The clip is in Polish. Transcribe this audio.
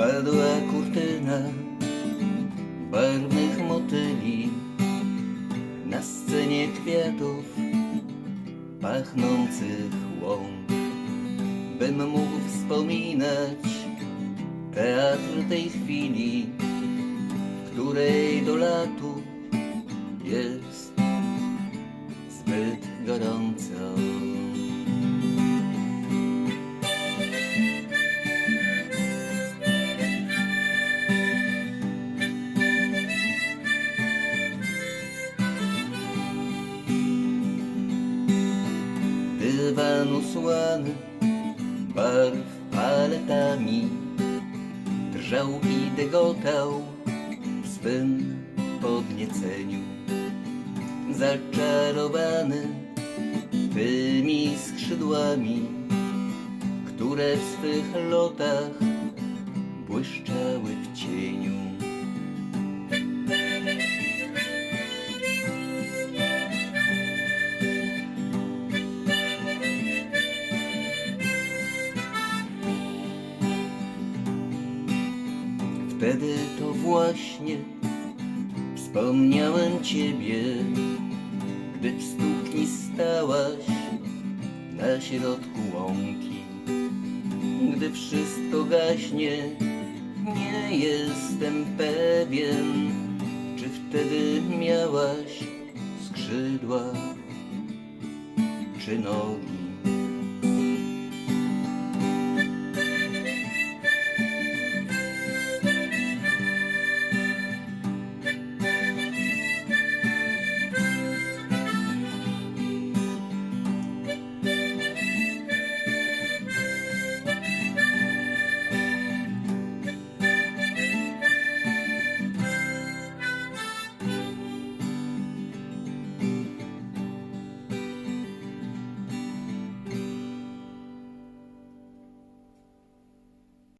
Spadła kurtyna barwnych motyli na scenie kwiatów pachnących łąk. Bym mógł wspominać teatr tej chwili, w której do latu jest zbyt gorąco. Dywan usłany barw paletami Drżał i dygotał w swym podnieceniu. Zaczarowany tymi skrzydłami Które w swych lotach błyszczały w cieniu Wtedy to właśnie wspomniałem Ciebie, gdy w stukni stałaś na środku łąki. Gdy wszystko gaśnie, nie jestem pewien, czy wtedy miałaś skrzydła czy nogi.